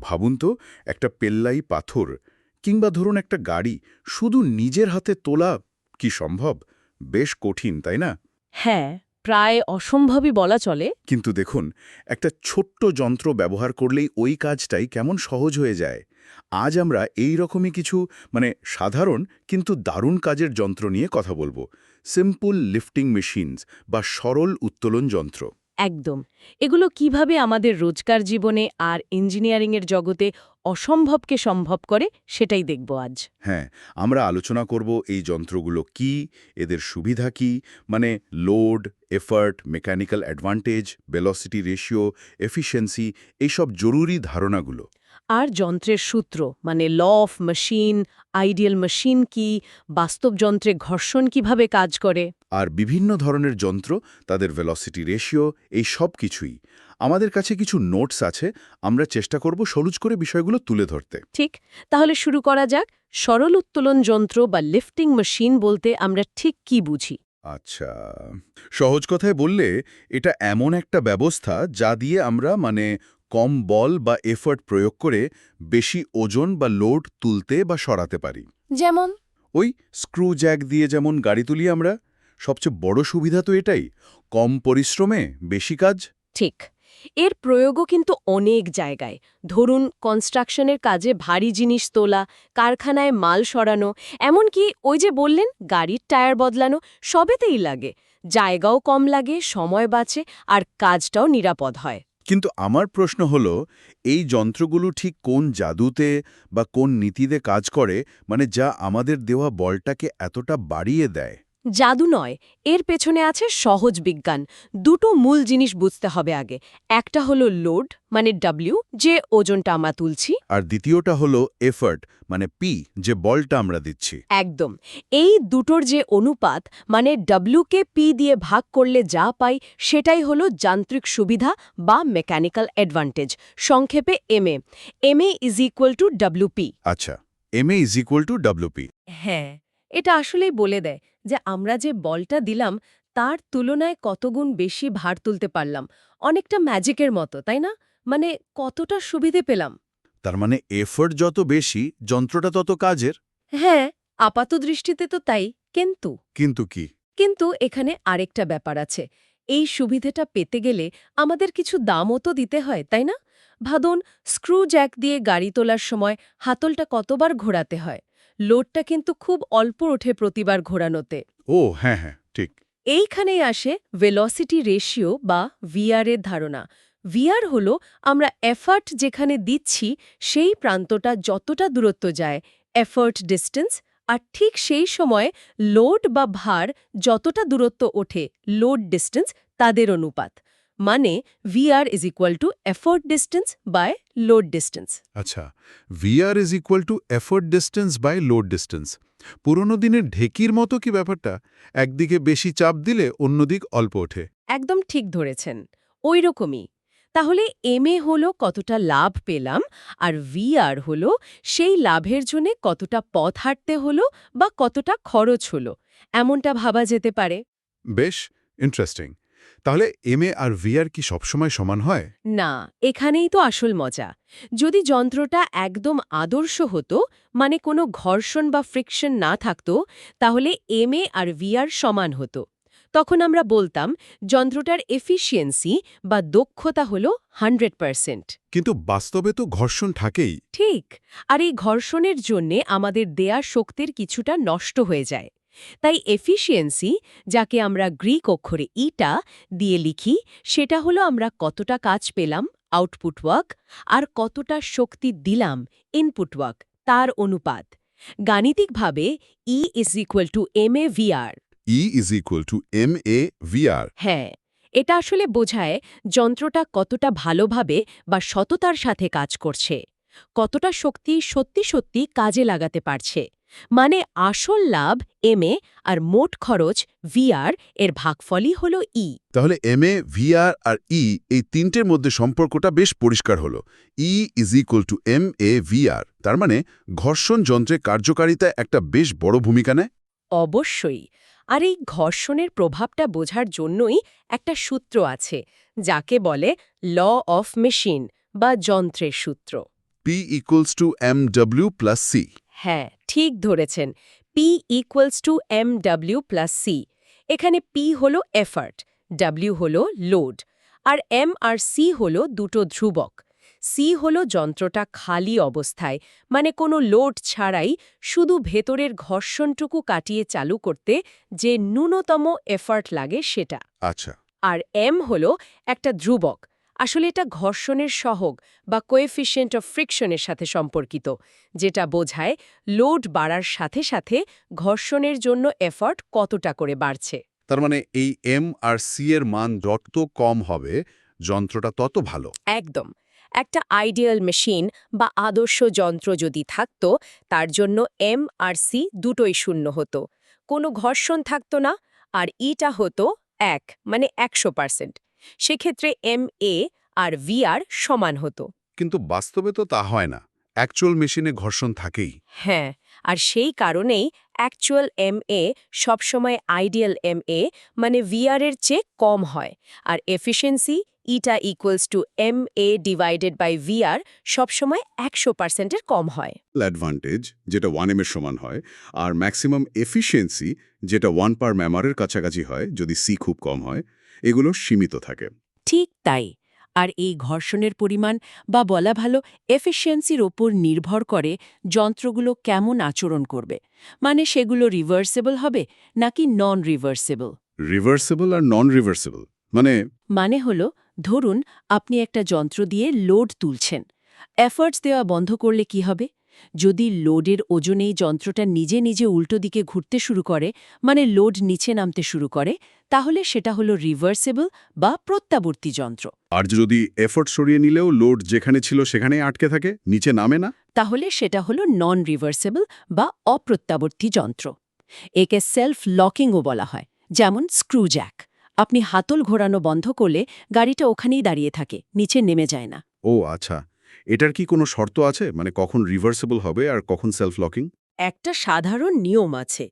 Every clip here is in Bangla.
ভাবুন তো একটা পেল্লাই পাথর কিংবা ধরুন একটা গাড়ি শুধু নিজের হাতে তোলা কি সম্ভব? বেশ কঠিন তাই না? হ্যাঁ প্রায় অসম্ভবই বলা চলে। কিন্তু দেখুন একটা ছোট্ট যন্ত্র ব্যবহার করলেই ওই কাজটাই কেমন সহজ হয়ে যায়। আজ আমরা এই রকমই কিছু মানে সাধারণ কিন্তু দারুণ কাজের যন্ত্র নিয়ে কথা বলব। সিম্পল লিফটিং মেশিনস বা সরল উত্তোলন যন্ত্র। একদম। এগুলো কীভাবে আমাদের রোজকার জীবনে আর ইঞ্জিনিয়ারিংয়ের জগতে অসম্ভবকে সম্ভব করে সেটাই দেখব আজ। হ্যাঁ আমরা আলোচনা করব এই যন্ত্রগুলো কি এদের সুবিধা কি মানে load effort mechanical advantage velocity ratio efficiency এইসব জরুরি ধারণাগুলো। আর যন্ত্রের সূত্র মানে law of machine ideal machine কি বাস্তব যন্ত্রে ঘর্ষণ কীভাবে কাজ করে? আর বিভিন্ন ধরনের যন্ত্র তাদের ভেলোসিটি রেশিও এই সব কিছুই। আমাদের কাছে কিছু নোটস আছে আমরা চেষ্টা করব সরুজ করে বিষয়গুলো তুলে ধরতে। ঠিক তাহলে শুরু করা যাক। সরল উত্তোলন যন্ত্র বা লিফটিং মেশিন বলতে আমরা ঠিক কি বুঝি? আচ্ছা সহজ কথায় বললে এটা এমন একটা ব্যবস্থা যা দিয়ে আমরা মানে কম বল বা এফর্ট প্রয়োগ করে বেশি ওজন বা লোড তুলতে বা সরাতে পারি। যেমন? ওই স্ক্রু জ্যাক দিয়ে যেমন গাড়ি তুলি আমরা সবচেয়ে বড় সুবিধা তো এটাই। কম পরিশ্রমে বেশি কাজ? ঠিক। এর প্রয়োগও কিন্তু অনেক জায়গায়। ধরুন কনস্ট্রাকশনের কাজে ভারী জিনিস তোলা কারখানায় মাল সরানো এমনকি ওই যে বললেন গাড়ির টায়ার বদলানো সবেতেই লাগে। জায়গাও কম লাগে সময় বাঁচে আর কাজটাও নিরাপদ হয়। কিন্তু আমার প্রশ্ন হল এই যন্ত্রগুলো ঠিক কোন জাদুতে বা কোন নীতিতে কাজ করে? মানে যা আমাদের দেওয়া বলটাকে এতটা বাড়িয়ে দেয়। জাদু নয় এর পেছনে আছে সহজ বিজ্ঞান। দুটো মূল জিনিস বুঝতে হবে আগে। একটা হলো লোড মানে ডাব্লিউ যে ওজনটা আমরা তুলছি। আর দ্বিতীয়টা হলো এফার্ট মানে পি যে বলটা আমরা দিচ্ছি। একদম। এই দুটোর যে অনুপাত মানে ডাব্লিউকে পি দিয়ে ভাগ করলে যা পাই সেটাই হলো যান্ত্রিক সুবিধা বা মেকানিক্যাল অ্যাডভান্টেজ সংক্ষেপে M A M A is equal to W P আচ্ছা M A is equal to W P হ্যাঁ। এটা আসলেই বলে দেয় যে আমরা যে বলটা দিলাম তার তুলনায় কতগুণ বেশি ভার তুলতে পারলাম। অনেকটা ম্যাজিকের মতো তাই না? মানে কতটা সুবিধে পেলাম। তার মানে এফার্ট যত বেশি যন্ত্রটা তত কাজের? হ্যাঁ আপাত দৃষ্টিতে তো তাই কিন্তু। কিন্তু কি? কিন্তু এখানে আরেকটা ব্যাপার আছে। এই সুবিধেটা পেতে গেলে আমাদের কিছু দামও তো দিতে হয় তাই না? ভাদুন স্ক্রু জ্যাক দিয়ে গাড়ি তোলার সময় হাতলটা কতবার ঘোরাতে হয়? লোডটা কিন্তু খুব অল্প ওঠে প্রতিবার ঘোরানোতে। ও হ্যাঁ হ্যাঁ ঠিক। এইখানেই আসে ভেলোসিটি রেশিও বা ভিআর এর ধারণা। ভিআর হল আমরা এফার্ট যেখানে দিচ্ছি সেই প্রান্তটা যতটা দূরত্ব যায় এফার্ট ডিস্টেন্স আর ঠিক সেই সময় লোড বা ভার যতটা দূরত্ব ওঠে লোড ডিস্টেন্স তাদের অনুপাত। মানে V R is equal to effort distance by load distance আচ্ছা V R is equal to effort distance by load distance পুরনো দিনের ঢেকির মতো কি ব্যাপারটা? একদিকে বেশি চাপ দিলে অন্যদিক অল্প ওঠে। একদম ঠিক ধরেছেন ওই রকমই তাহলে এমএ হলো কতটা লাভ পেলাম আর ভিআর হলো সেই লাভের জন্য কতটা পথ হাঁটতে হলো বা কতটা খরচ হলো। এমনটা ভাবা যেতে পারে। বেশ ইন্টারেস্টিং তাহলে এম আর ভিআর কি সবসময় সমান হয়? না এখানেই তো আসল মজা। যদি যন্ত্রটা একদম আদর্শ হতো মানে কোনো ঘর্ষণ বা ফ্রিকশন না থাকতো তাহলে এমএ আর ভিআর সমান হতো। তখন আমরা বলতাম যন্ত্রটার এফিসিয়েন্সি বা দক্ষতা হল হান্ড্রেড পারসেন্ট কিন্তু বাস্তবে তো ঘর্ষণ থাকেই। ঠিক আর এই ঘর্ষণের জন্যে আমাদের দেয়া শক্তির কিছুটা নষ্ট হয়ে যায়। তাই এফিসিয়েন্সি যাকে আমরা গ্রিক অক্ষরে ইটা দিয়ে লিখি সেটা হলো আমরা কতটা কাজ পেলাম আউটপুট ওয়ার্ক আর কতটা শক্তি দিলাম ইনপুট ওয়ার্ক তার অনুপাত। গাণিতিকভাবে E is equal to M A V R E is equal to M A V R হ্যাঁ এটা আসলে বোঝায় যন্ত্রটা কতটা ভালোভাবে বা সততার সাথে কাজ করছে কতটা শক্তি সত্যি সত্যি কাজে লাগাতে পারছে। মানে আসল লাভ এমএ আর মোট খরচ ভিআর এর ভাগফলই হল ই তাহলে এম এ ভিআর আর ই এই তিনটের মধ্যে সম্পর্কটা বেশ পরিষ্কার হলো। E is equal to M A V R তার মানে ঘর্ষণ যন্ত্রে কার্যকারিতা একটা বেশ বড় ভূমিকা নেয়। অবশ্যই। আর এই ঘর্ষণের প্রভাবটা বোঝার জন্যই একটা সূত্র আছে যাকে বলে ল অফ মেশিন বা যন্ত্রের সূত্র। P equals to M W plus C হ্যাঁ ঠিক ধরেছেন। P equals to M W plus C এখানে পি হল এফার্ট ডাব্লিউ হল লোড আর এম আর সি হল দুটো ধ্রুবক। সি হল যন্ত্রটা খালি অবস্থায় মানে কোনো লোড ছাড়াই শুধু ভেতরের ঘর্ষণটুকু কাটিয়ে চালু করতে যে ন্যূনতম এফার্ট লাগে সেটা। আচ্ছা। আর এম হল একটা ধ্রুবক আসলে এটা ঘর্ষণের সহগ বা কোএফিসিয়েন্ট অফ ফ্রিকশনের সাথে সম্পর্কিত যেটা বোঝায় লোড বাড়ার সাথে সাথে ঘর্ষণের জন্য এফর্ট কতটা করে বাড়ছে। তার মানে এই এম আর সি এর মান যত কম হবে যন্ত্রটা তত ভালো। একদম। একটা আইডিয়াল মেশিন বা আদর্শ যন্ত্র যদি থাকত তার জন্য এম আর সি দুটোই শূন্য হতো। কোনো ঘর্ষণ থাকতো না আর ইটা হতো এক মানে একশো পার্সেন্ট সেক্ষেত্রে এম এ আর ভিআর সমান হতো। কিন্তু বাস্তবে তো তা হয় না অ্যাকচুয়াল মেশিনে ঘর্ষণ থাকেই। হ্যাঁ আর সেই কারণেই অ্যাকচুয়াল এম এ সবসময় আইডিয়াল এম এ মানে ভিআর এর চেয়ে কম হয় আর efficiency eta equals to M A divided by V R সবসময় একশো পার্সেন্টের কম হয়। অ্যাডভান্টেজ যেটা ওয়ান এম এর সমান হয় আর ম্যাক্সিমাম এফিসিয়েন্সি যেটা ওয়ান পার ম্যামারের কাছাকাছি হয় যদি সি খুব কম হয় এগুলো সীমিত থাকে। ঠিক তাই। আর এই ঘর্ষণের পরিমাণ বা বলা ভালো এফিসিয়েন্সির ওপর নির্ভর করে যন্ত্রগুলো কেমন আচরণ করবে। মানে সেগুলো রিভার্সেবল হবে নাকি নন রিভার্সেবল রিভার্সেবল আর নন রিভার্সেবল মানে মানে হল ধরুন আপনি একটা যন্ত্র দিয়ে লোড তুলছেন। এফার্টস দেওয়া বন্ধ করলে কি হবে? যদি লোডের ওজনেই যন্ত্রটা নিজে নিজে উল্টো দিকে ঘুরতে শুরু করে মানে লোড নিচে নামতে শুরু করে তাহলে সেটা হলো রিভার্সেবল বা প্রত্যাবর্তী যন্ত্র। আর যদি এফোর্ট সরিয়ে নিলেও লোড যেখানে ছিল সেখানেই আটকে থাকে নিচে নামে না? তাহলে সেটা হলো নন রিভার্সেবল বা অপ্রত্যাবর্তী যন্ত্র। একে সেলফ লকিংও বলা হয় যেমন স্ক্রুজ্যাক আপনি হাতল ঘোরানো বন্ধ করলে গাড়িটা ওখানেই দাঁড়িয়ে থাকে নিচে নেমে যায় না। ও আচ্ছা। এটার কি কোনো শর্ত আছে? মানে কখন রিভার্সেবল হবে আর কখন সেলফ লকিং একটা সাধারণ নিয়ম আছে।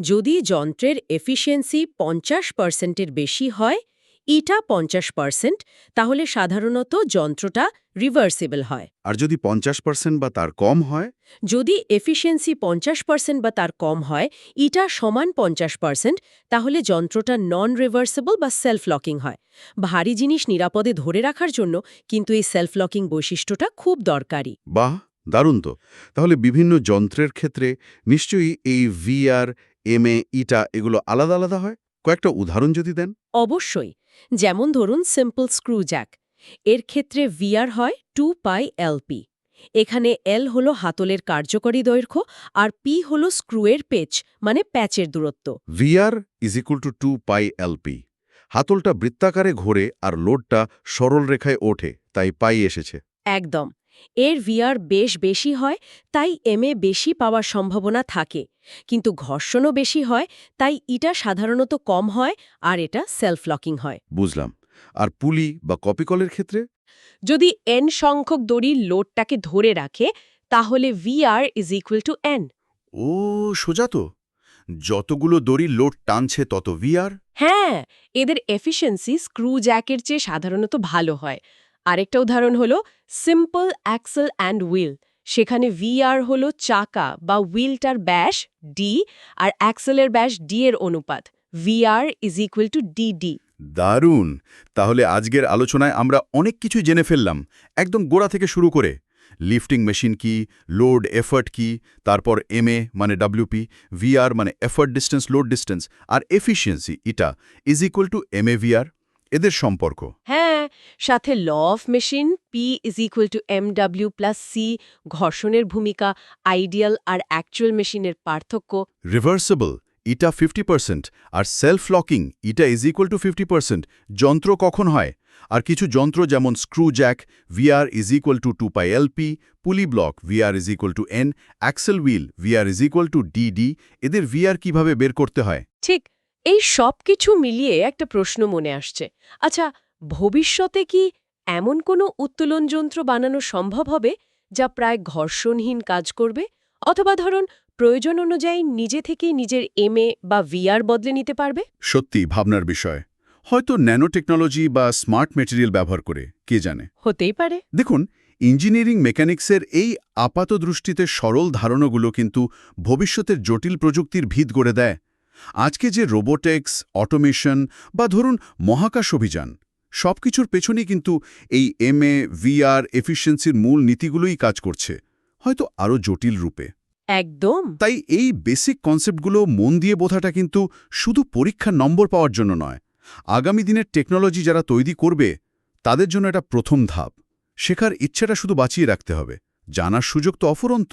যদি যন্ত্রের এফিসিয়েন্সি পঞ্চাশ পার্সেন্টের বেশি হয় ইটা পঞ্চাশ পার্সেন্ট তাহলে সাধারণত যন্ত্রটা রিভার্সিবল হয়। আর যদি পঞ্চাশ পার্সেন্ট বা তার কম হয়? যদি এফিসিয়েন্সি পঞ্চাশ পার্সেন্ট বা তার কম হয় ইটা সমান পঞ্চাশ পার্সেন্ট তাহলে যন্ত্রটা নন রিভার্সেবল বা সেলফ লকিং হয়। ভারী জিনিস নিরাপদে ধরে রাখার জন্য কিন্তু এই সেলফ লকিং বৈশিষ্ট্যটা খুব দরকারি। বাহ দারুণ তো। তাহলে বিভিন্ন যন্ত্রের ক্ষেত্রে নিশ্চয়ই এই ভিআর এম এ ইটা এগুলো আলাদা আলাদা হয়? কয়েকটা উদাহরণ যদি দেন। অবশ্যই। যেমন ধরুন সিম্পল স্ক্রু জ্যাক এর ক্ষেত্রে ভিআর হয় টু পাই এলপি এখানে এল হল হাতলের কার্যকরী দৈর্ঘ্য আর পি হল স্ক্রুয়ের পেচ মানে প্যাচের দূরত্ব। V R is equal to two pi L P হাতলটা বৃত্তাকারে ঘোরে আর লোডটা সরল রেখায় ওঠে তাই পাই এসেছে। একদম। এর ভিআর বেশ বেশি হয় তাই এমএ বেশি পাওয়ার সম্ভাবনা থাকে। কিন্তু ঘর্ষণও বেশি হয় তাই ইটা সাধারণত কম হয় আর এটা সেলফ লকিং হয়। বুঝলাম। আর পুলি বা কপিকলের ক্ষেত্রে? যদি এন সংখ্যক দড়ি লোডটাকে ধরে রাখে তাহলে V R is equal to N O সোজা তো। যতগুলো দড়ি লোড টানছে তত ভিআর হ্যাঁ এদের এফিসিয়েন্সি স্ক্রু জ্যাকের চেয়ে সাধারণত ভালো হয়। আরেকটা উদাহরণ হলো সিম্পল অ্যাক্সেল অ্যান্ড হুইল সেখানে ভিআর হলো চাকা বা হুইলটার ব্যাস ডি আর অ্যাক্সেলের ব্যাস ডি এর অনুপাত V R is equal to D D দারুণ! তাহলে আজকের আলোচনায় আমরা অনেক কিছু জেনে ফেললাম, একদম গোড়া থেকে শুরু করে। লিফটিং মেশিন কি লোড এফার্ট কি, তারপর এমএ মানে ডাব্লিউপি ভিআর মানে effort distance load distance R efficiency eta is equal to MA VR এদের সম্পর্ক। হ্যাঁ সাথে law of machine P is equal to M W plus C ঘর্ষণের ভূমিকা আইডিয়াল আর অ্যাকচুয়াল মেশিনের পার্থক্য। Reversible eta fifty percent R self locking eta is equal to fifty percent যন্ত্র কখন হয়? আর কিছু যন্ত্র যেমন screw jack VR is equal to two pi LP pulley block VR is equal to N axle wheel VR is equal to DD এদের ভিআর কীভাবে বের করতে হয়? ঠিক এই সব কিছু মিলিয়ে একটা প্রশ্ন মনে আসছে। আচ্ছা ভবিষ্যতে কি এমন কোনো উত্তোলন যন্ত্র বানানো সম্ভব হবে যা প্রায় ঘর্ষণহীন কাজ করবে? অথবা ধরুন প্রয়োজন অনুযায়ী নিজে থেকেই নিজের এমএ বা ভিআর বদলে নিতে পারবে? সত্যি ভাবনার বিষয়। হয়তো ন্যানো টেকনোলজি বা স্মার্ট মেটেরিয়াল ব্যবহার করে কে জানে? হতেই পারে। দেখুন ইঞ্জিনিয়ারিং মেকানিক্সের এই আপাত দৃষ্টিতে সরল ধারণাগুলো কিন্তু ভবিষ্যতের জটিল প্রযুক্তির ভিত গড়ে দেয়। আজকে যে রোবোটিক্স অটোমেশন বা ধরুন মহাকাশ অভিযান সব কিছুর পেছনেই কিন্তু এই এমএ ভিআর এফিসিয়েন্সির মূল নীতিগুলোই কাজ করছে হয়তো আরও জটিল রূপে। একদম। তাই এই বেসিক কনসেপ্টগুলো মন দিয়ে বোঝাটা কিন্তু শুধু পরীক্ষার নম্বর পাওয়ার জন্য নয় আগামী দিনের টেকনোলজি যারা তৈরি করবে তাদের জন্য এটা প্রথম ধাপ। শেখার ইচ্ছাটা শুধু বাঁচিয়ে রাখতে হবে জানার সুযোগ তো অফুরন্ত।